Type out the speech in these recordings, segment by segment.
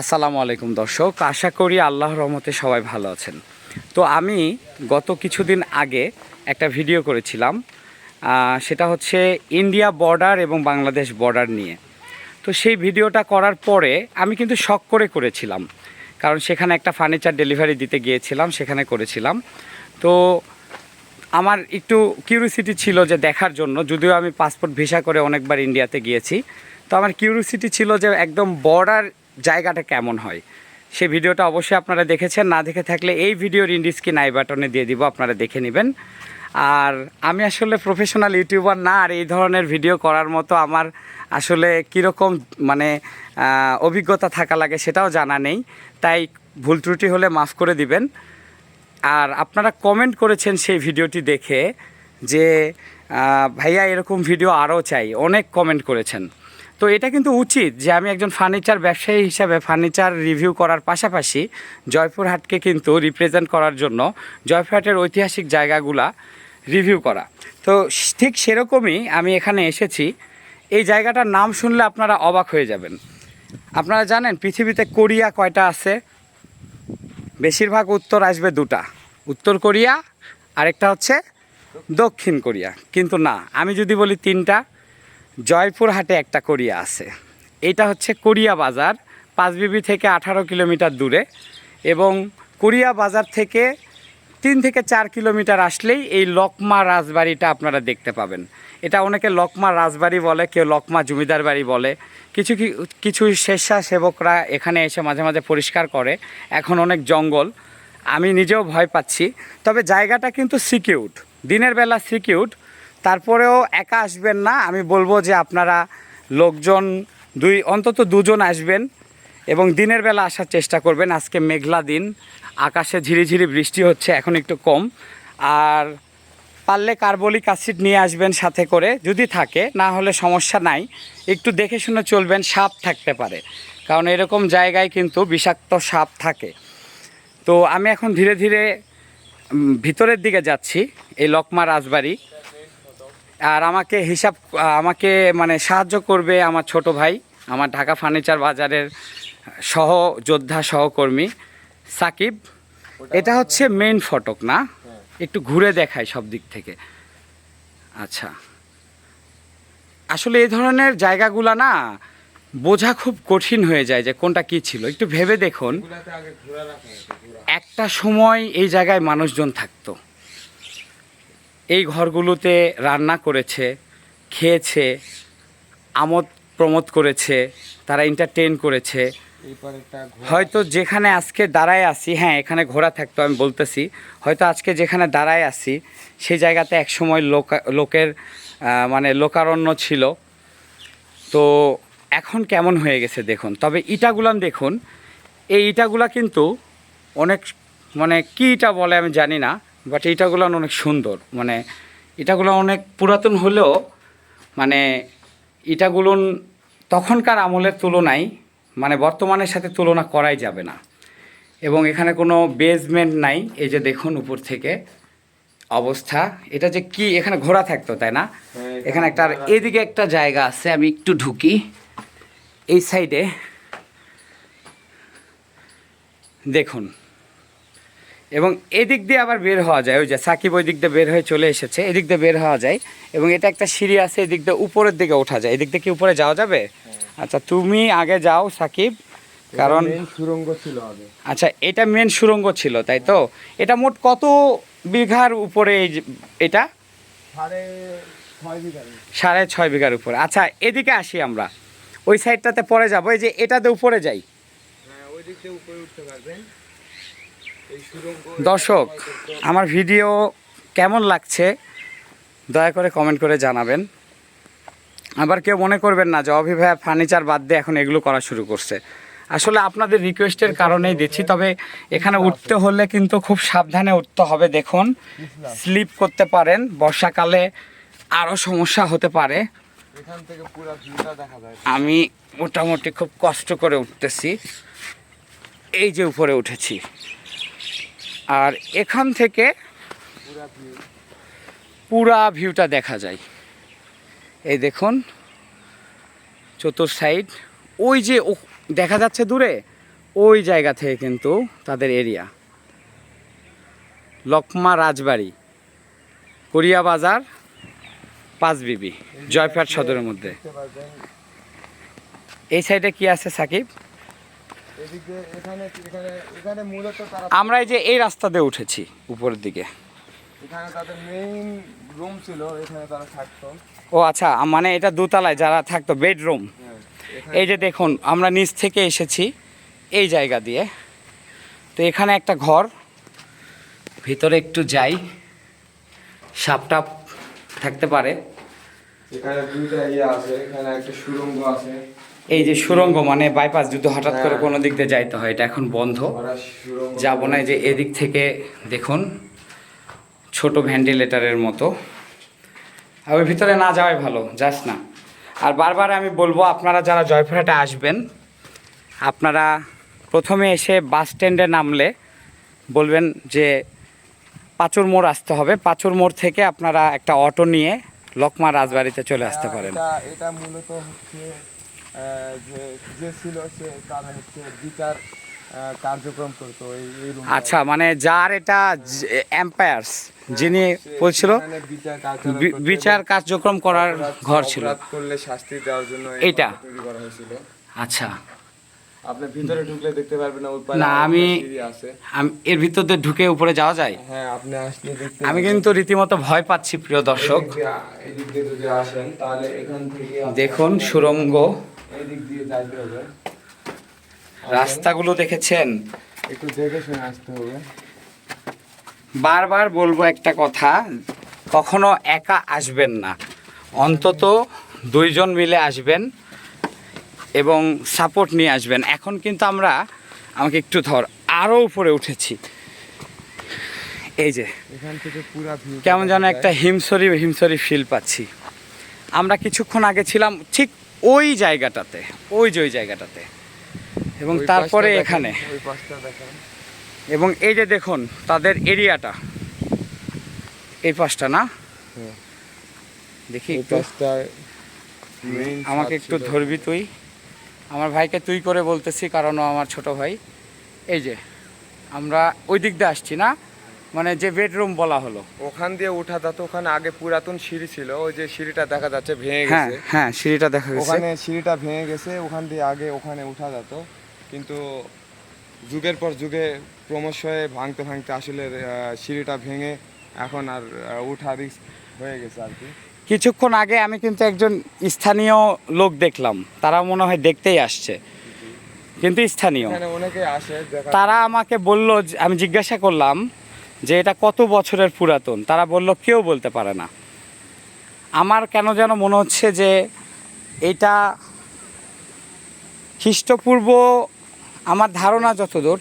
আসসালামু আলাইকুম দর্শক, আশা করি আল্লাহর রহমতে সবাই ভালো আছেন। তো আমি গত কিছুদিন আগে একটা ভিডিও করেছিলাম সেটা হচ্ছে ইন্ডিয়া বর্ডার এবং বাংলাদেশ বর্ডার নিয়ে। তো সেই ভিডিওটা করার পরে আমি কিন্তু শখ করে করেছিলাম, কারণ সেখানে একটা ফার্নিচার ডেলিভারি দিতে গিয়েছিলাম, সেখানে করেছিলাম। তো আমার একটু কিউরিসিটি ছিল যে দেখার জন্য, যদিও আমি পাসপোর্ট ভিসা করে অনেকবার ইন্ডিয়াতে গিয়েছি, তো আমার কিউরিসিটি ছিল যে একদম বর্ডার জায়গাটা কেমন হয়? সেই ভিডিওটা অবশ্যই আপনারা দেখেছেন। না দেখে থাকলে এই ভিডিওর ইন্ডিস্ক্রিন আই বাটনে দিয়ে দিব, আপনারা দেখে নেবেন। আর আমি আসলে প্রফেশনাল ইউটিউবার না, আর এই ধরনের ভিডিও করার মতো আমার আসলে কীরকম মানে অভিজ্ঞতা থাকা লাগে সেটাও জানা নেই। তাই ভুল ত্রুটি হলে মাফ করে দিবেন। আর আপনারা কমেন্ট করেছেন সেই ভিডিওটি দেখে যে ভাইয়া এরকম ভিডিও আরও চাই। অনেক কমেন্ট করেছেন। তো এটা কিন্তু উচিত যে আমি একজন ফার্নিচার ব্যবসায়ী হিসাবে ফার্নিচার রিভিউ করার পাশাপাশি জয়পুরহাটকে কিন্তু রিপ্রেজেন্ট করার জন্য জয়পুরহাটের ঐতিহাসিক জায়গাগুলা রিভিউ করা। তো ঠিক সেরকমই আমি এখানে এসেছি। এই জায়গাটার নাম শুনলে আপনারা অবাক হয়ে যাবেন। আপনারা জানেন পৃথিবীতে কোরিয়া কয়টা আছে? বেশিরভাগ উত্তর আসবে দুটা। উত্তর কোরিয়া, আরেকটা হচ্ছে দক্ষিণ কোরিয়া। কিন্তু না, আমি যদি বলি তিনটা জয়পুরহাটে একটা কোরিয়া আছে। এইটা হচ্ছে কোরিয়া বাজার পাঁচবিবি থেকে আঠারো কিলোমিটার দূরে এবং কোরিয়া বাজার থেকে তিন থেকে চার কিলোমিটার আসলেই এই লকমা রাজবাড়িটা আপনারা দেখতে পাবেন। এটা অনেকে লকমা রাজবাড়ি বলে, কেউ লকমা জমিদার বাড়ি বলে। কিছু কিছু স্বেচ্ছাসেবকরা এখানে এসে মাঝে মাঝে পরিষ্কার করে। এখন অনেক জঙ্গল, আমি নিজেও ভয় পাচ্ছি। তবে জায়গাটা কিন্তু সিকিউড দিনের বেলা সিকিউড তারপরেও একা আসবেন না, আমি বলব যে আপনারা লোকজন দুই, অন্তত দুজন আসবেন এবং দিনের বেলা আসার চেষ্টা করবেন। আজকে মেঘলা দিন, আকাশে ঝিরিঝিরি বৃষ্টি হচ্ছে, এখন একটু কম। আর পারলে কার্বলিক অ্যাসিড নিয়ে আসবেন সাথে করে, যদি থাকে, না হলে সমস্যা নাই। একটু দেখে শুনে চলবেন, সাপ থাকতে পারে। কারণ এরকম জায়গায় কিন্তু বিষাক্ত সাপ থাকে। তো আমি এখন ধীরে ধীরে ভিতরের দিকে যাচ্ছি, এই লকমা রাজবাড়ি। আর আমাকে হিসাব, আমাকে মানে সাহায্য করবে আমার ছোট ভাই, আমার ঢাকা ফার্নিচার বাজারের সহ যোদ্ধা সহকর্মী সাকিব। এটা হচ্ছে মেন ফটক, না? একটু ঘুরে দেখায় সব দিক থেকে। আচ্ছা। আসলে এই ধরনের জায়গাগুলা না, বোঝা খুব কঠিন হয়ে যায় যে কোনটা কি ছিল। একটু ভেবে দেখুন। একটা সময় এই জায়গায় মানুষজন থাকতো। এই ঘরগুলোতে রান্না করেছে, খেয়েছে, আমোদ প্রমোদ করেছে, তারা এন্টারটেন করেছে। হয়তো যেখানে আজকে দাঁড়ায় আসি হ্যাঁ এখানে ঘোড়া থাকতো, আমি বলতেছি, হয়তো আজকে যেখানে দাঁড়ায় আসি সেই জায়গাতে এক সময় লোক, লোকের মানে লোকারণ্য ছিল। তো এখন কেমন হয়ে গেছে দেখুন। তবে ইটাগুলান দেখুন, এই ইটাগুলা কিন্তু অনেক মানে কী ইটা বলে আমি জানি না বাট ইটাগুলান অনেক সুন্দর। মানে এটাগুলো অনেক পুরাতন হলেও মানে ইটাগুলো তখনকার আমলের তুলনায় মানে বর্তমানের সাথে তুলনা করাই যাবে না। এবং এখানে কোনো বেজমেন্ট নাই এই যে দেখুন উপর থেকে অবস্থা। এটা যে কি এখানে ঘোড়া থাকতো তাই না? হ্যাঁ, এখানে একটা আর এদিকে একটা জায়গা আছে আমি একটু ঢুকি। এই সাইডে দেখুন এবং এদিক দিয়ে আবার বের হওয়া যায় ওই যে সাকিব ওই দিক দিয়ে বের হয়ে চলে এসেছে এদিক দিয়ে বের হওয়া যায় এবং এটা একটা সিঁড়ি আছে এদিক দিয়ে উপরের দিকে ওঠা যায়। এদিক দিয়ে কি উপরে যাওয়া যাবে? আচ্ছা তুমি আগে যাও সাকিব কারণ সুরঙ্গ ছিল আগে। আচ্ছা এটা মেন সুরঙ্গ ছিল তাই তো? এটা মোট কত বিঘার উপরে এই এটা? সাড়ে ছয় বিঘার উপরে। আচ্ছা এদিকে আসি আমরা। ওই সাইডটাতে পরে যাব এই যে এটাতে উপরে যাই। হ্যাঁ ওই দিক দিয়ে উপরে উঠতে পারবেন। দর্শক, আমার ভিডিও কেমন লাগছে, দয়া করে কমেন্ট করে জানাবেন। আবার কেউ মনে করবেন না যে অভিভাবক ফার্নিচার বাদ দিয়ে এখন এগুলো করা শুরু করছে। আসলে আপনাদের রিকোয়েস্টের কারণেই দিচ্ছি, তবে এখানে উঠতে হলে কিন্তু খুব সাবধানে উঠতে হবে, দেখুন। স্লিপ করতে পারেন, বর্ষাকালে আরও সমস্যা হতে পারে। আমি মোটামুটি খুব কষ্ট করে উঠতেছি। এই যে উপরে উঠেছি। আর এখান থেকে পুরা ভিউটা দেখা যায়। এই দেখুন, চতুর সাইড। ওই যে দেখা যাচ্ছে দূরে, ওই জায়গা থেকে কিন্তু তাদের এরিয়া। লকমা রাজবাড়ি, কোরিয়া বাজার পাঁচবিবি জয়পাট সদরের মধ্যে। এই সাইডে কি আছে সাকিব? আমরা এই যে এই রাস্তা দিয়ে উঠেছি উপরের দিকে। এখানে তাদের মেইন রুম ছিল এখানে তারা থাকতো। ও আচ্ছা মানে এটা দোতলায় যারা থাকতো বেডরুম হ্যাঁ এই যে দেখুন আমরা নিচ থেকে এসেছি এই জায়গা দিয়ে। তো এখানে একটা ঘর ভিতরে একটু যাই সাপটাপ থাকতে পারে। এখানে দুইটা ইয়ে আছে এখানে একটা সুরঙ্গ আছে। এই যে সুরঙ্গ মানে বাইপাস যদি হঠাৎ করে হ্যাঁ। কোনো দিক দিয়ে যাইতে হয় এটা এখন বন্ধ। যাব না যে এদিক থেকে দেখুন ছোট ভেন্টিলেটারের মতো। আর ওই ভিতরে না যাওয়াই ভালো যাস না। আর বারবার আমি বলব আপনারা যারা জয়পুরহাটে আসবেন আপনারা প্রথমে এসে বাস স্ট্যান্ডে নামলে বলবেন যে পাঁচুর মোড় আসতে হবে। পাঁচুর মোড় থেকে আপনারা একটা অটো নিয়ে লকমা রাজবাড়িতে চলে আসতে পারেন। এটা এটা মূলত হচ্ছে যে ছিল সে তার হচ্ছে বিচার কার্যক্রম করতো এই রুম আচ্ছা মানে যার এটা এম্পায়ার্স যিনি সে বলছিল বিচার কার্যক্রম করার ঘর ছিল। করলে শাস্তি দেওয়ার জন্য হয়েছিল। আচ্ছা। আপনি ভিতরে ঢুকলে দেখতে পারবেন না ওই পারে না, আমি- আমি এর ভিতর দিয়ে ঢুকে উপরে যাওয়া যায়? হ্যাঁ আপনি আসলে দেখতে আমি কিন্তু রীতিমতো ভয় পাচ্ছি প্রিয় দর্শক। এদিক দিয়ে- যদি আসেন তাহলে এখান থেকে দেখুন সুরঙ্গ। এদিক দিয়ে যাইতে হবে। রাস্তাগুলো দেখেছেন? একটু দেখে শুনে আসতে হবে। বারবার বলব একটা কথা কখনো একা আসবেন না। অন্তত দুইজন মিলে আসবেন। এবং সাপোর্ট নিয়ে আসবেন। এখন কিন্তু আমরা আমাকে একটু ধর আরও উপরে উঠেছি। এই যে এখান থেকে পুরা কেমন যেন একটা হিমসরি হিমসরি ফিল পাচ্ছি। আমরা কিছুক্ষণ আগে ছিলাম ঠিক ওই জায়গাটাতে ওই যে ওই জায়গাটাতে। এবং তারপরে এখানে। এবং এই যে দেখুন তাদের এরিয়াটা এই পাশটা না? হ্যাঁ। দেখি এই পাশটা আমাকে একটু ধরবি তুই? আমার ভাইকে তুই করে বলতেছি কারণ ও আমার ছোট ভাই। এই যে আমরা ওই দিক দিয়ে আসছি না? মানে যে বেডরুম বলা হলো। ওখান দিয়ে উঠা যেত ওখানে আগে পুরাতন সিঁড়ি ছিল ওই যে সিঁড়িটা দেখা যাচ্ছে ভেঙে হ্যাঁ গেছে। হ্যাঁ সিঁড়িটা দেখা গেছে। ওখানে সিঁড়িটা ভেঙে গেছে ওখান দিয়ে আগে ওখানে উঠা যেত কিন্তু যুগের পর যুগে ক্রমশ হয়ে ভাঙতে ভাঙতে আসলে সিঁড়িটা ভেঙে এখন আর উঠা রিস্ক হয়ে গেছে আর কি। কিছুক্ষণ আগে আমি কিন্তু একজন স্থানীয় লোক দেখলাম। তারা মনে হয় দেখতেই আসছে। কিন্তু স্থানীয়। তারা আমাকে বলল আমি জিজ্ঞাসা করলাম যে এটা কত বছরের পুরাতন? তারা বলল কেউ বলতে পারে না। আমার কেন যেন মনে হচ্ছে যে এটা খ্রিস্টপূর্ব আমার ধারণা যতদূর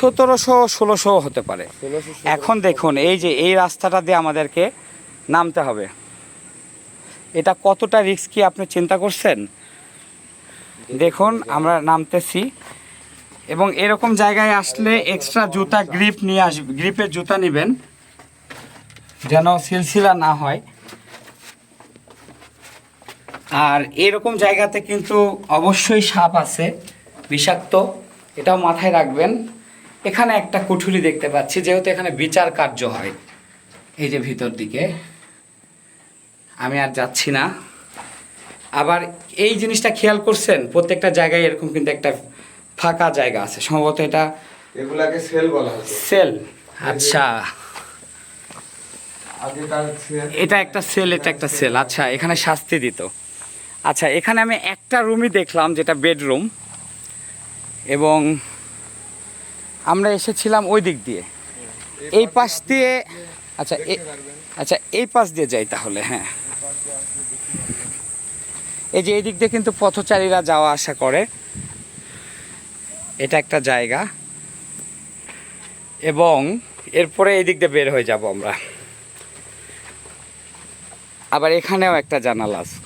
সতেরোশো ষোলোশো হতে পারে। এখন দেখুন এই যে এই রাস্তাটা দিয়ে আমাদেরকে নামতে হবে। এটা কতটা রিস্কি আপনি চিন্তা করছেন? দেখুন, আমরা নামতেছি এবং এরকম জায়গায় আসলে এক্সট্রা জুতা গ্রিপ নিয়ে আসবে গ্রিপের জুতা নেবেন যেন সিলসিলা না হয়। আর এরকম জায়গাতে কিন্তু অবশ্যই সাপ আছে, বিষাক্ত, এটাও মাথায় রাখবেন। এখানে একটা কুঠুরি দেখতে পাচ্ছি, যেহেতু এখানে বিচার কার্য হয়। এই যে ভিতর দিকে। আমি আর যাচ্ছি না। আবার এই জিনিসটা খেয়াল করছেন প্রত্যেকটা জায়গায় এরকম কিন্তু একটা ফাঁকা জায়গা আছে। সম্ভবত এটা এগুলাকে সেল বলা সেল। আচ্ছা। এটা একটা সেল এটা একটা সেল। আচ্ছা এখানে শাস্তি দিত। আচ্ছা এখানে আমি একটা রুমই দেখলাম যেটা বেডরুম। এবং আমরা এসেছিলাম ওই দিক দিয়ে। এই পাশ দিয়ে আচ্ছা আচ্ছা এই পাশ দিয়ে যাই তাহলে হ্যাঁ। এই যে এই দিক দিয়ে কিন্তু পথচারীরা যাওয়া আসা করে। এটা একটা জায়গা। এবং এরপরে এই দিক দিয়ে বের হয়ে যাব আমরা। আবার এখানেও একটা জানালা আছে।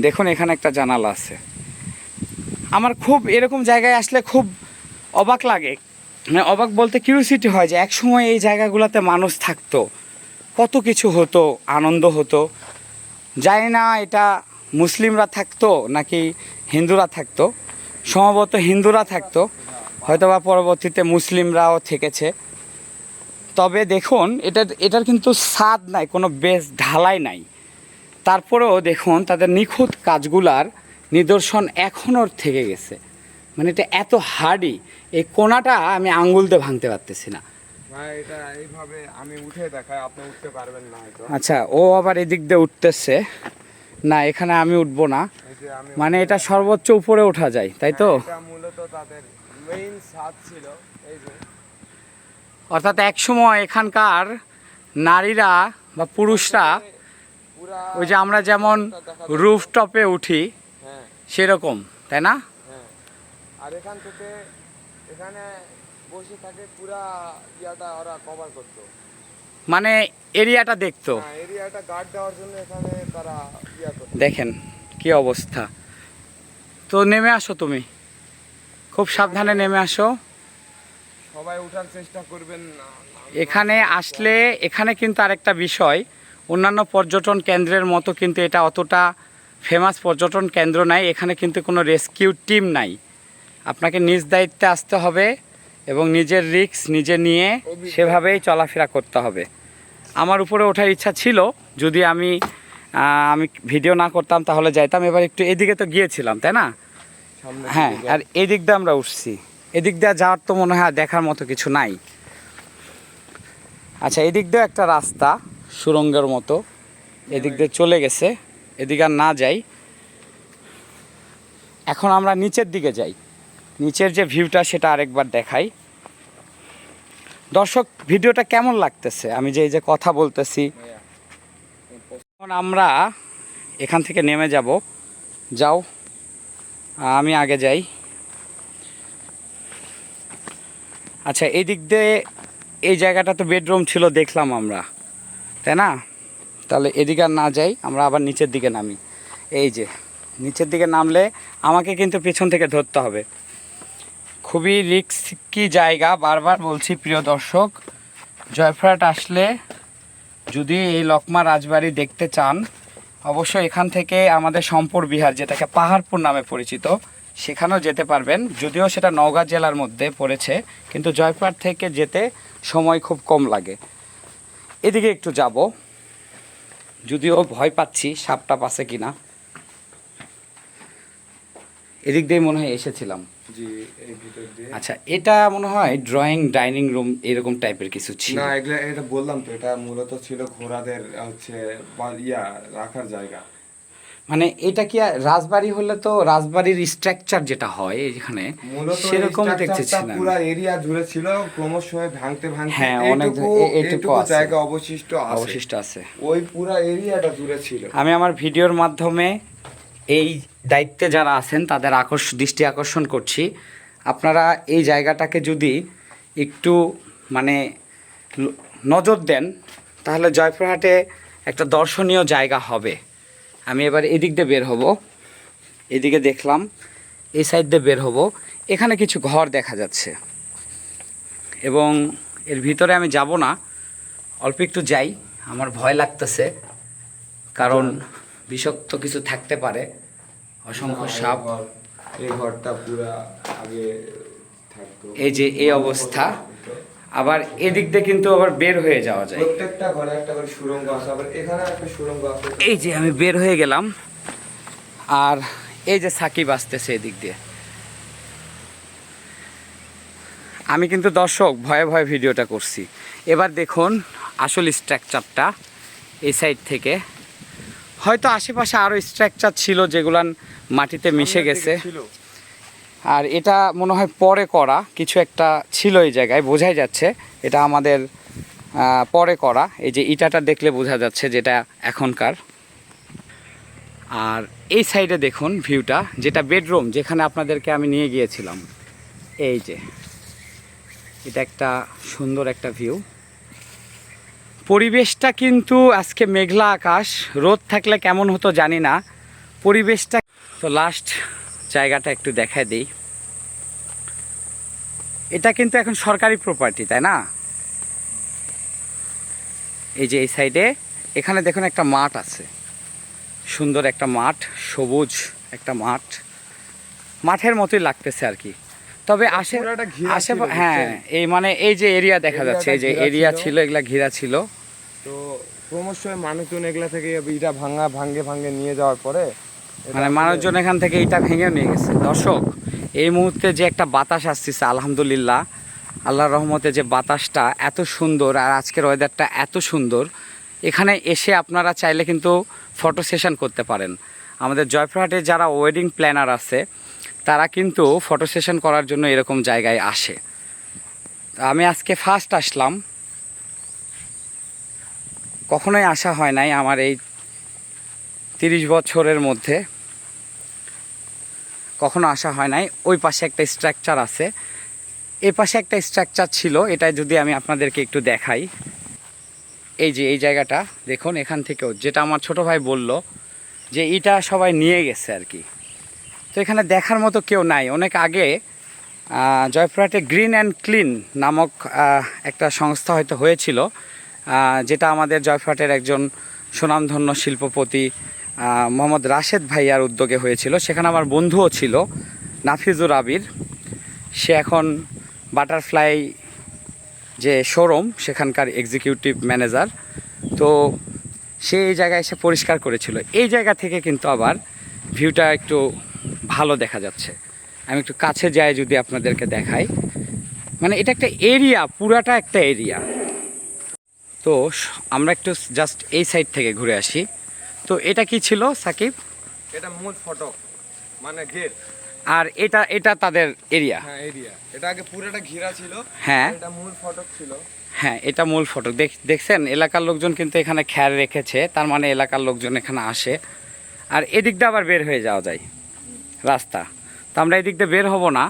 দেখুন, এখানে একটা জানালা আছে। আমার খুব এরকম জায়গায় আসলে খুব অবাক লাগে। মানে অবাক বলতে কিউরিসিটি হয় যে একসময় এই জায়গাগুলোতে মানুষ থাকতো। কত কিছু হতো, আনন্দ হতো। জানি না, এটা মুসলিমরা থাকতো নাকি হিন্দুরা থাকতো? সম্ভবত হিন্দুরা থাকতো। হয়তোবা পরবর্তীতে মুসলিমরাও থেকেছে। তবে দেখুন এটা এটার কিন্তু স্বাদ নাই কোনো বেশ ঢালাই নাই। তারপরেও দেখুন তাদের নিখুঁত কাজগুলার নিদর্শন এখনও থেকে গেছে। মানে এটা এত হার্ডি এই কোনাটা আমি আঙ্গুল দিয়ে ভাঙতে পারতেছি না। এটা এইভাবে আমি উঠে দেখাই আপনি উঠতে পারবেন না আচ্ছা ও আবার এদিক দিয়ে উঠতেছে। না এখানে আমি উঠবো না। মানে এটা সর্বোচ্চ উপরে ওঠা যায় তাই তো? এটা মূলত তাদের মেইন স্বাদ ছিল এই যে। অর্থাৎ একসময় এখানকার নারীরা বা পুরুষরা ওই যে আমরা যেমন রুফটপে উঠি হ্যাঁ। সেরকম তাই না? হ্যাঁ। আর এখান থেকে এখানে বসে থাকে পুরা ইয়াটা ওরা কভার করতো। মানে এরিয়াটা দেখতো। হ্যাঁ এরিয়াটা গার্ড দেওয়ার জন্য এখানে তারা দেখেন কি অবস্থা। তো নেমে আসো তুমি। খুব সাবধানে নেমে আসো। সবাই উঠার চেষ্টা করবেন না এখানে আসলে এখানে কিন্তু আরেকটা বিষয় অন্যান্য পর্যটন কেন্দ্রের মতো কিন্তু এটা অতটা ফেমাস পর্যটন কেন্দ্র নাই এখানে কিন্তু কোনো রেস্কিউ টিম নাই। আপনাকে নিজ দায়িত্বে আসতে হবে। এবং নিজের রিস্ক নিজে নিয়ে সেভাবেই চলাফেরা করতে হবে। আমার উপরে ওঠার ইচ্ছা ছিল যদি আমি আমি ভিডিও না করতাম তাহলে যাইতাম। এবার একটু এদিকে তো গিয়েছিলাম তাই না? হ্যাঁ আর এদিক দিয়ে আমরা উঠছি। এদিক দিয়ে যাওয়ার তো মনে হয় দেখার মতো কিছু নাই। আচ্ছা এদিক দিয়ে একটা রাস্তা সুরঙ্গের মতো। এদিক দিয়ে চলে গেছে। এদিকে আর না যাই। এখন আমরা নিচের দিকে যাই। নিচের যে ভিউটা সেটা আরেকবার দেখাই। দর্শক, ভিডিওটা কেমন লাগতেছে? আমি যে এই যে কথা বলতেছি, এখন আমরা এখান থেকে নেমে যাব। যাও, আমি আগে যাই। আচ্ছা এই দিক দিয়ে এই জায়গাটা তো বেডরুম ছিল, দেখলাম আমরা। তাই না? তাহলে এদিকে আর না যাই, আমরা আবার নিচের দিকে নামি। এই যে, নিচের দিকে নামলে আমাকে কিন্তু পেছন থেকে ধরতে হবে। খুবই রিস্কি জায়গা, বারবার বলছি প্রিয় দর্শক। জয়ফ্রাট আসলে যদি এই লকমা রাজবাড়ি দেখতে চান, অবশ্যই এখান থেকে আমাদের সম্পর বিহার, যেটাকে পাহাড়পুর নামে পরিচিত, সেখানেও যেতে পারবেন। যদিও সেটা নওগাঁ জেলার মধ্যে পড়েছে, কিন্তু জয়পুরহাট থেকে যেতে সময় খুব কম লাগে। এদিকে একটু যাব। যদিও ভয় পাচ্ছি সাপটা পাশে কিনা। এদিক দিয়ে মনে হয় এসেছিলাম। জি এই ভিতর দিয়ে। আচ্ছা এটা মনে হয় ড্রয়িং ডাইনিং রুম এরকম টাইপের কিছু ছিল? না এগুলা এটা বললাম তো এটা মূলত ছিল ঘোড়াদের হচ্ছে ইয়া রাখার জায়গা। মানে এটা কি রাজবাড়ি হলে তো রাজবাড়ির স্ট্রাকচার যেটা হয় এখানে সেরকম দেখতেছি না পুরা এরিয়া জুড়ে ছিল ক্রমশ ভাঙতে ভাঙতে হ্যাঁ, অনেক এইটুকু এ- এইটুকু এইটুকু আছে। জায়গা অবশিষ্ট আছে। অবশিষ্ট আছে। ওই পুরা এরিয়াটা জুড়ে ছিল। আমি আমার ভিডিওর মাধ্যমে এই দায়িত্বে যারা আছেন তাদের আকর্ষ দৃষ্টি আকর্ষণ করছি। আপনারা এই জায়গাটাকে যদি একটু মানে নজর দেন তাহলে জয়পুরহাটে একটা দর্শনীয় জায়গা হবে। আমি এবার এদিক দিয়ে বের হব। এদিকে দেখলাম এই সাইড দিয়ে বের হব। এখানে কিছু ঘর দেখা যাচ্ছে। এবং এর ভিতরে আমি যাব না। অল্প একটু যাই। আমার ভয় লাগতেছে। কারণ বিষাক্ত কিছু থাকতে পারে। অসংখ্য সাপ। এই ঘরটা পুরা আগে থাকতো। এই যে এই অবস্থা আবার এদিক দিয়ে কিন্তু আবার বের হয়ে যাওয়া যায়। প্রত্যেকটা ঘরে একটা করে সুরঙ্গ আছে আবার এখানে একটা সুরঙ্গ আছে। এই যে আমি বের হয়ে গেলাম আর এই যে সাকিব আসতেছে এদিক দিয়ে। আমি কিন্তু দর্শক ভয়ে ভয়ে ভিডিওটা করছি। এবার দেখুন আসল স্ট্রাকচারটা এই সাইড থেকে। হয়তো আশেপাশে আরও স্ট্রাকচার ছিল যেগুলান মাটিতে মিশে গেছে। আর এটা মনে হয় পরে করা কিছু একটা ছিল এই জায়গায় বোঝাই যাচ্ছে। এটা আমাদের পরে করা। এই যে ইটাটা দেখলে বোঝা যাচ্ছে যেটা এখনকার। আর এই সাইডে দেখুন ভিউটা যেটা বেডরুম যেখানে আপনাদেরকে আমি নিয়ে গিয়েছিলাম। এই যে এটা একটা সুন্দর একটা ভিউ পরিবেশটা কিন্তু আজকে মেঘলা আকাশ, রোদ থাকলে কেমন হতো জানি না। পরিবেশটা তো লাস্ট জায়গাটা একটু দেখায় দিই। এটা কিন্তু এখন সরকারি প্রপার্টি তাই না? এই যে এই সাইডে এখানে দেখুন একটা মাঠ আছে। সুন্দর একটা মাঠ, সবুজ একটা মাঠ। মাঠের মতোই লাগতেছে আর কি। তবে আশে ঘেরা আশে হ্যাঁ এই মানে এই যে এরিয়া দেখা যাচ্ছে এই যে এরিয়া ছিল। এগুলা ঘেরা ছিল। তো ক্রমশই মানুষজন এগুলা থেকে ইটা ভাঙা ভাঙ্গে ভাঙ্গে নিয়ে যাওয়ার পরে মানে মানুষজন এখান থেকে ইটা ভেঙেও নিয়ে গেছে। দর্শক এই মুহূর্তে যে একটা বাতাস আসতেছে আলহামদুলিল্লাহ আল্লাহর রহমতে যে বাতাসটা এত সুন্দর আর আজকের ওয়েদারটা এত সুন্দর এখানে এসে আপনারা চাইলে কিন্তু ফটো সেশন করতে পারেন। আমাদের জয়পুরহাটে যারা ওয়েডিং প্ল্যানার আছে তারা কিন্তু ফটো সেশন করার জন্য এরকম জায়গায় আসে। আমি আজকে ফার্স্ট আসলাম। কখনোই আসা হয় নাই আমার এই তিরিশ বছরের মধ্যে। কখনো আসা হয় নাই। ওই পাশে একটা স্ট্রাকচার আছে। এই পাশে একটা স্ট্রাকচার ছিল এটা যদি আমি আপনাদেরকে একটু দেখাই। এই যে, এই জায়গাটা, দেখুন এখান থেকেও, যেটা আমার ছোট ভাই বলল যে, এটা সবাই নিয়ে গেছে আর কি। তো এখানে দেখার মতো কেউ নাই। অনেক আগে জয়পুরহাটে গ্রিন অ্যান্ড ক্লিন নামক একটা সংস্থা হয়তো হয়েছিল যেটা আমাদের জয়পুরহাটের একজন সুনামধন্য শিল্পপতি মোহাম্মদ রাশেদ ভাইয়ার উদ্যোগে হয়েছিল। সেখানে আমার বন্ধুও ছিল, নাফিজুর আবির। সে এখন বাটারফ্লাই যে শোরুম, সেখানকার এক্সিকিউটিভ ম্যানেজার তো সে এই জায়গায় এসে পরিষ্কার করেছিল। এই জায়গা থেকে কিন্তু আবার ভিউটা একটু ভালো দেখা যাচ্ছে। আমি একটু কাছে যাই যদি আপনাদেরকে দেখাই। মানে এটা একটা এরিয়া পুরাটা একটা এরিয়া তো আমরা একটু জাস্ট এই সাইড থেকে ঘুরে আসি। তো এটা কি ছিল সাকিব? এটা মূল ফটক মানে গেট আর এটা এটা তাদের এরিয়া হ্যাঁ এরিয়া এটা আগে পুরোটা ঘেরা ছিল। হ্যাঁ। এটা মূল ফটক ছিল। হ্যাঁ এটা মূল ফটক। দেখ দেখছেন এলাকার লোকজন কিন্তু এখানে খেয়াল রেখেছে। তার মানে এলাকার লোকজন এখানে আসে। আর এদিক দিয়ে আবার বের হয়ে যাওয়া যায়। রাস্তা। তো আমরা এদিক দিয়ে বের হব না।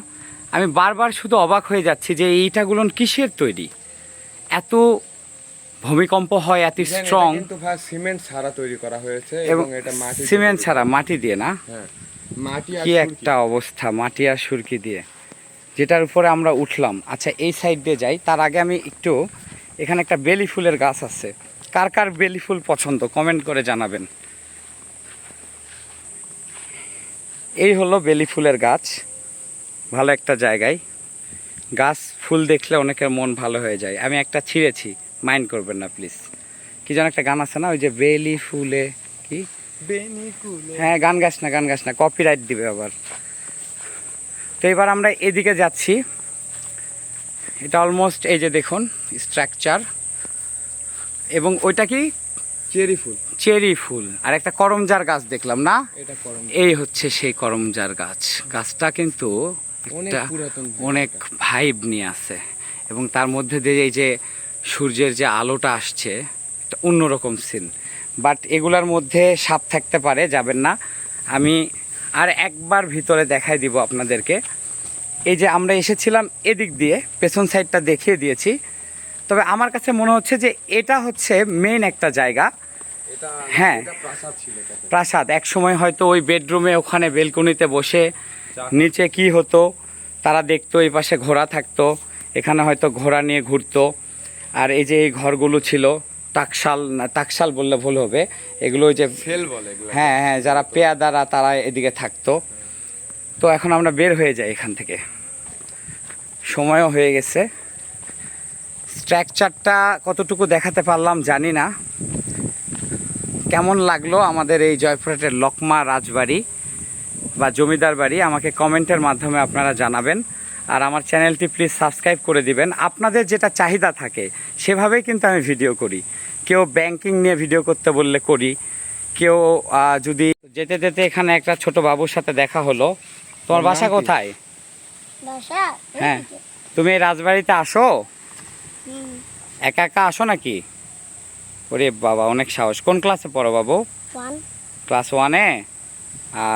আমি বারবার শুধু অবাক হয়ে যাচ্ছি যে এই ইটাগুলো কিসের তৈরি? এত ভূমিকম্প হয় এত স্ট্রং কিন্তু ভাই সিমেন্ট ছাড়া তৈরি করা হয়েছে এবং এটা মাটি সিমেন্ট ছাড়া মাটি দিয়ে না? হ্যাঁ মাটি আর কি একটা অবস্থা মাটি আর সুরকি দিয়ে। যেটার উপরে আমরা উঠলাম। আচ্ছা এই সাইড দিয়ে যাই। তার আগে আমি একটু এখানে একটা বেলি ফুলের গাছ আছে। কার কার বেলি ফুল পছন্দ? কমেন্ট করে জানাবেন। এই হলো বেলি ফুলের গাছ। ভালো একটা জায়গায়। গাছ ফুল দেখলে অনেকের মন ভালো হয়ে যায়। আমি একটা ছিঁড়েছি মাইন্ড করবেন না প্লিজ। কি যেন একটা গান আছে না ওই যে বেলি ফুলে কি? হ্যাঁ গান গাছ না গান গাছ না কপিরাইট দিবে আবার। তো এবার আমরা এদিকে যাচ্ছি। এটা অলমোস্ট এই যে দেখুন স্ট্রাকচার এবং ওইটা কি? চেরি ফুল। চেরি ফুল। আর একটা করমজার গাছ দেখলাম না? করম এই হচ্ছে সেই করমজার গাছ। গাছটা কিন্তু অনেক একটা অনেক ভাইব নিয়ে আছে। এবং তার মধ্যে দিয়ে এই যে সূর্যের যে আলোটা আসছে একটা অন্যরকম সিন বাট এগুলার মধ্যে সাপ থাকতে পারে যাবেন না। আমি আর একবার ভিতরে দেখাই দিব আপনাদেরকে। এই যে আমরা এসেছিলাম এদিক দিয়ে পেছন সাইডটা দেখিয়ে দিয়েছি। তবে আমার কাছে মনে হচ্ছে যে এটা হচ্ছে মেন একটা জায়গা। হ্যাঁ। প্রাসাদ প্রাসাদ। এক সময় হয়তো ওই বেডরুমে ওখানে বেলকনিতে বসে নিচে কি হতো তারা দেখতো এই পাশে ঘোড়া থাকতো এখানে হয়তো ঘোড়া নিয়ে ঘুরতো। আর এই যে এই ঘরগুলো ছিল টাকশাল না টাকশাল বললে ভুল হবে এগুলো ওই যে হ্যাঁ হ্যাঁ যারা পেয়াদারা তারা এদিকে থাকতো। তো এখন আমরা বের হয়ে যাই এখান থেকে। সময়ও হয়ে গেছে। স্ট্রাকচারটা কতটুকু দেখাতে পারলাম জানি না। কেমন লাগল আমাদের এই জয়পুরহাটের লকমা রাজবাড়ি বা জমিদার বাড়ি? আমাকে কমেন্টের মাধ্যমে আপনারা জানাবেন। আর আমার চ্যানেলটি প্লিজ সাবস্ক্রাইব করে দিবেন। আপনাদের যেটা চাহিদা থাকে সেভাবেই কিন্তু আমি ভিডিও করি। কেউ ব্যাংকিং নিয়ে ভিডিও করতে বললে করি। কেউ যদি যেতে যেতে এখানে একটা ছোট বাবুর সাথে দেখা হলো। তোমার বাসা কোথায়? বাসা? হ্যাঁ। তুমি এই রাজবাড়িতে আসো? একা একা আসো নাকি? ওরে বাবা অনেক সাহস। কোন ক্লাসে পড়ো বাবু? ক্লাস ওয়ানে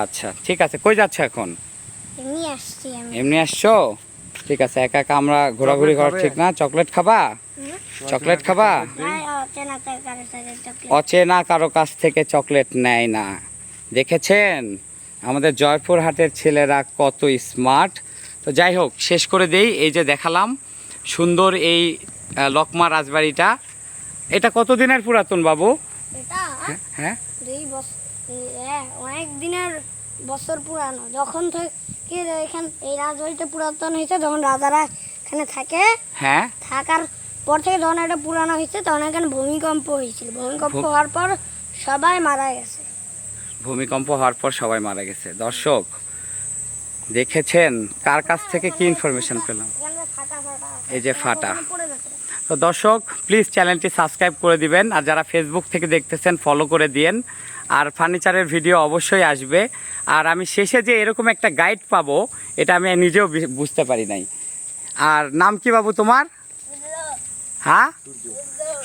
আচ্ছা ঠিক আছে। কই যাচ্ছ এখন? এমনি আসছি আমি। এমনি আসছো? ঠিক আছে একা একা আমরা ঘোরাঘুরি করা খাবে? ঠিক না? চকলেট খাবা? চকলেট খাবা? অচেনা কারোর কারও কাছ থেকে চকলেট নেয় না। দেখেছেন? আমাদের জয়পুরহাটের ছেলেরা কত স্মার্ট তো যাই হোক শেষ করে দেই। এই যে দেখালাম সুন্দর এই লকমা রাজবাড়িটা। এটা কত দিনের পুরাতন বাবু? এটা হ্যাঁ দুই বছর অনেক দিনের বছর পুরানো। যখন থেকে এখান এই রাজবাড়িটা পুরাতন হয়েছে যখন রাজারা এখানে থাকে। হ্যাঁ। থাকার পর থেকে যখন এটা পুরানো হয়েছে তখন এখানে ভূমিকম্প হয়েছিল। ভূমিকম্প হওয়ার পর সবাই মারা গেছে। ভূমিকম্প হওয়ার পর সবাই মারা গেছে। দর্শক দেখেছেন কার কাছ থেকে কি ইনফরমেশন পেলাম? এই যে ফাটা। তো দর্শক প্লিজ চ্যানেলটি সাবস্ক্রাইব করে দিবেন আর যারা ফেসবুক থেকে দেখতেছেন ফলো করে দিয়েন। আর ফার্নিচারের ভিডিও অবশ্যই আসবে। আর আমি শেষে যে এরকম একটা গাইড পাবো এটা আমি নিজেও বুঝতে পারি নাই। আর নাম কি বাবু তোমার? হ্যাঁ?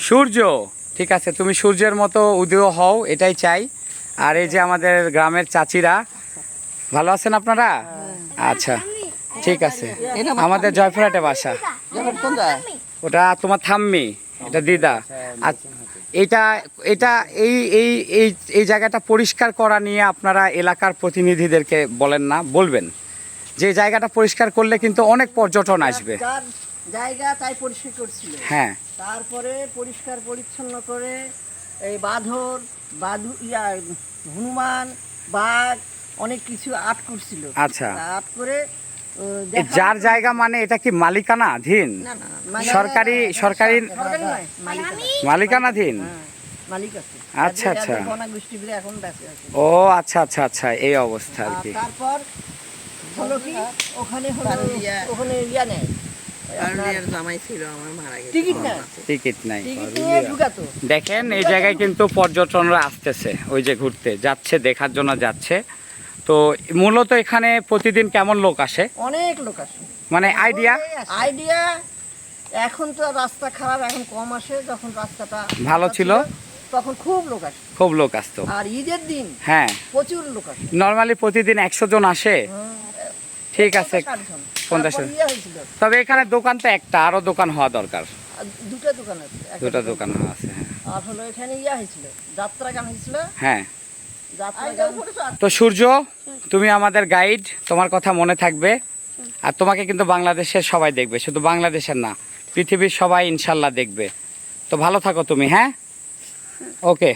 সূর্য। ঠিক আছে তুমি সূর্যের মতো উদয় হও এটাই চাই। আর এই যে আমাদের গ্রামের চাচিরা ভালো আছেন আপনারা? আচ্ছা ঠিক আছে। আমাদের জয়পুরহাটে বাসা। ওটা তোমার থাম্মি এটা দিদা। আর এটা এটা এই এই এই এই জায়গাটা পরিষ্কার করা নিয়ে আপনারা এলাকার প্রতিনিধিদেরকে বলেন না বলবেন। যে জায়গাটা পরিষ্কার করলে কিন্তু অনেক পর্যটন আসবে। জায়গা তাই পরিষ্কার করছিল। হ্যাঁ। তারপরে পরিষ্কার পরিচ্ছন্ন করে এই বাঁধর বাদু ইয়া হনুমান বাঘ অনেক কিছু আর্ট করছিল। আচ্ছা। আর্ট করে যার জায়গা মানে এটা কি মালিকানাধীন? না, না, মানে- সরকারি সরকারি মালিকানাধীন? হ্যাঁ, মালিক আছে। আচ্ছা, আচ্ছা। ও আচ্ছা আচ্ছা আচ্ছা এই অবস্থা আর কি। তারপর হলো কি ওখানে হলো ওখানে ইয়া নেয় জামাই ছিল আমার মারা গেছে। টিকিট নেয় টিকিট নাই টিকিট নিয়ে ঢুকাতো। দেখেন এই জায়গায় কিন্তু পর্যটনরা আসতেছে ওই যে ঘুরতে। যাচ্ছে দেখার জন্য যাচ্ছে। তো মূলত এখানে প্রতিদিন কেমন লোক আসে? অনেক লোক আসে। মানে আইডিয়া আইডিয়া এখন তো রাস্তা খারাপ এখন কম আসে যখন রাস্তাটা ভালো ছিল। তখন খুব লোক আসে। খুব লোক আসতো। আর ঈদের দিন হ্যাঁ। প্রচুর লোক আসে। নর্মালি প্রতিদিন একশো জন আসে? ঠিক আছে। পঞ্চাশ ইয়ে তবে এখানে দোকান তো একটা আরও দোকান হওয়া দরকার। দুটো দোকান আছে দুটা দোকান আছে হ্যাঁ। আর হলো এখানে ইয়া হয়েছিল যাত্রা গান হয়েছিল। হ্যাঁ। তো সূর্য তুমি আমাদের গাইড তোমার কথা মনে থাকবে। আর তোমাকে কিন্তু বাংলাদেশের সবাই দেখবে শুধু বাংলাদেশের না পৃথিবীর সবাই ইনশাল্লাহ দেখবে। তো ভালো থাকো তুমি হ্যাঁ? ওকে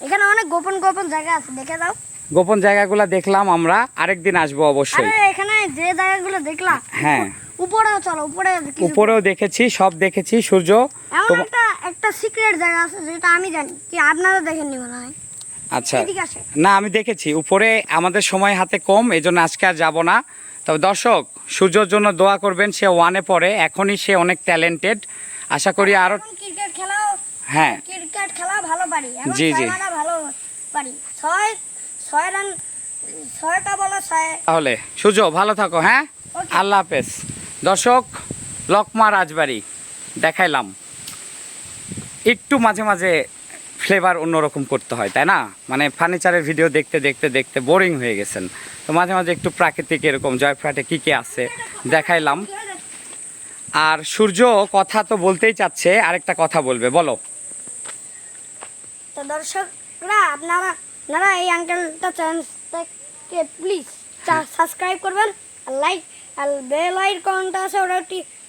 এখানে অনেক গোপন গোপন জায়গা আছে দেখে দাও। গোপন জায়গাগুলো দেখলাম আমরা আরেকদিন আসব অবশ্যই। আরে এখানে যে জায়গাগুলো দেখলাম হ্যাঁ। উপরেও চলো উপরে উপরেও দেখেছি সব দেখেছি সূর্য। এমন একটা একটা সিক্রেট জায়গা আছে যেটা আমি জানি কি আপনারা দেখেননি মনে হয়? আচ্ছা। না আমি দেখেছি। উপরে আমাদের সময় হাতে কম এই জন্য আজকে আর যাব না। তবে দর্শক সূর্যর জন্য দোয়া করবেন সে ওয়ানে পড়ে। এখনই সে অনেক ট্যালেন্টেড আশা করি আরও ক্রিকেট খেলাও হ্যাঁ। ক্রিকেট খেলা ভালো পারি। জি, জি। মারা ভালো পারি। ছয় ছয় রান ছয়টা বলা ছয়। তাহলে সূর্য ভালো থাকো হ্যাঁ? আল্লাহ হাফেজ। দর্শক লকমা রাজবাড়ি দেখাইলাম। একটু মাঝে মাঝে ফ্লেভার অন্যরকম করতে হয় তাই না? মানে ফার্নিচারের ভিডিও দেখতে দেখতে দেখতে বোরিং হয়ে গেছেন। তো মাঝে মাঝে একটু প্রাকৃতিক এরকম জয়ফ্রাটে কী কী আছে দেখাইলাম। আর সূর্য কথা তো বলতেই চাচ্ছে আরেকটা কথা বলবে বলো। তো দর্শকরা আপনারা আপনারা এই আঙ্কেলটা চ্যানেলটাকে প্লিজ সাবস্ক্রাইব করবেন আর লাইক আর বেল আইকনটা আছে ওটা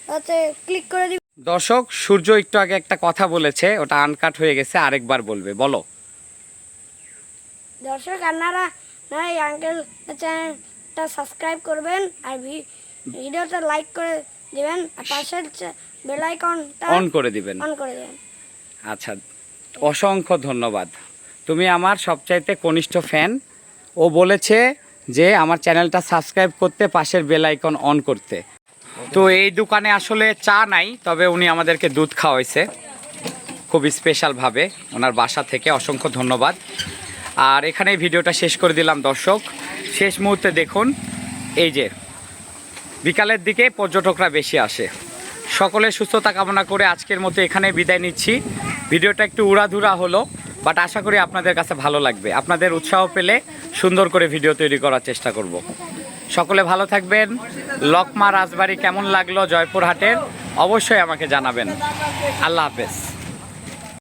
হচ্ছে ক্লিক করে দিবেন। দর্শক সূর্য একটু আগে একটা কথা বলেছে ওটা আনকাট হয়ে গেছে আরেকবার বলবে বলো। দর্শক আপনারা এই আঙ্কেল চ্যানেলটা সাবস্ক্রাইব করবেন আর ভিডিওটা লাইক করে দিবেন আর পাশের বেল আইকনটা অন করে দিবেন। অন করে দেবেন। আচ্ছা অসংখ্য ধন্যবাদ। তুমি আমার সবচাইতে কনিষ্ঠ ফ্যান ও বলেছে যে আমার চ্যানেলটা সাবস্ক্রাইব করতে পাশের বেল আইকন অন করতে। তো এই দোকানে আসলে চা নাই, তবে উনি আমাদেরকে দুধ খাওয়াইছে। খুব স্পেশালভাবে ওনার বাসা থেকে অসংখ্য ধন্যবাদ। আর এখানে ভিডিওটা শেষ করে দিলাম দর্শক। শেষ মুহূর্তে দেখুন, এই যে, বিকালের দিকে পর্যটকরা বেশি আসে। সকলের সুস্থতা কামনা করে আজকের মতো এখানে বিদায় নিচ্ছি। ভিডিওটা একটু উড়াধুরা হলো বাট আশা করি আপনাদের কাছে ভালো লাগবে। আপনাদের উৎসাহ পেলে সুন্দর করে ভিডিও তৈরি করার চেষ্টা করব। সকলে ভালো থাকবেন। লকমা রাজবাড়ি কেমন লাগল জয়পুরহাটের? অবশ্যই আমাকে জানাবেন। আল্লাহ হাফেজ।